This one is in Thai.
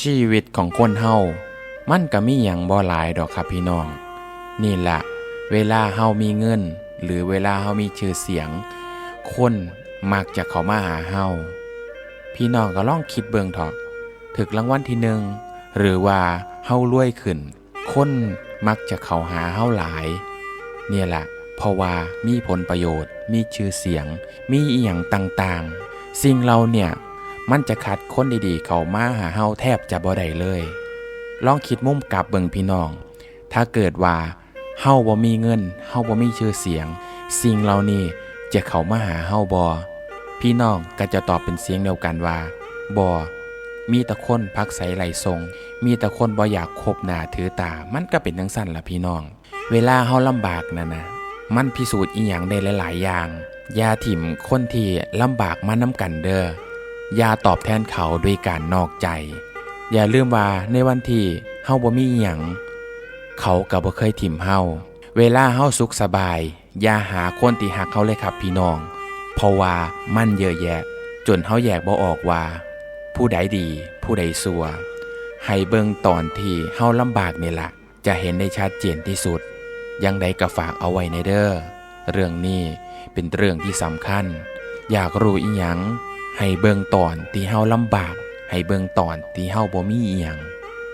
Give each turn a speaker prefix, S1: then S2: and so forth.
S1: ชีวิตของคนเฮามันก็มีหยังบ่หลายดอกครับพี่น้อง นี่แหละเวลาเฮามีเงิน หรือเวลาเฮามีชื่อเสียง คนมักจะเข้ามาหาเฮาพี่น้องก็ลองคิดเบิ่งเถอะถึกรางวัลที่หนึ่งหรือว่าเฮารวยขึ้น คนมักจะเข้าหาเฮาหลาย เนี่ยแหละเพราะว่ามีผลประโยชน์ มีชื่อเสียง มีอีหยังต่างๆ สิ่งเราเนี่ย มันจะคัดคนดีๆ เข้ามาหาเฮาแทบจะบ่ได้เลย ลองคิดมุมกลับเบิ่งพี่น้อง ถ้าเกิดว่าเฮาบ่มีเงินเฮาบ่มีชื่อเสียง สิ่งเหล่านี้จะเข้ามาหาเฮาบ่พี่น้องก็จะตอบเป็นเสียงเดียวกันว่าบ่มีแต่คนพักใสไหลทรง มีแต่คนบ่อยากคบหน้าถือตา มันก็เป็นจังซั่นล่ะพี่น้อง เวลาเฮาลำบากนั่นนะ มันพิสูจน์อีหยังได้หลาย ๆ อย่างยาถิ่มคนที่ลำบากมานํกันเด้อ อย่าตอบแทนเขาด้วยการนอกใจ อย่าลืมว่าในวันที่เฮาบ่มีหยังเขาก็บ่เคยถิ่มเฮาเวลาเฮาสุขสบาย อย่าหาคนที่หักเขาเลยครับพี่น้อง เพราะว่ามันเยอะแยะ จนเฮาแยกบ่ออกว่า ผู้ใดดี ผู้ใดซัวให้เบิ่งตอนที่เฮาลำบากนี่ละจะเห็นได้ชัดเจนที่สุด ยังใดก็ฝากเอาไว้ในเด้อเรื่องนี้เป็นเรื่องที่สำคัญ อยากรู้อีหยัง ให้เบิ่งตอนที่เฮาลำบาก ให้เบิ่งตอนที่เฮาบ่มีอีหยัง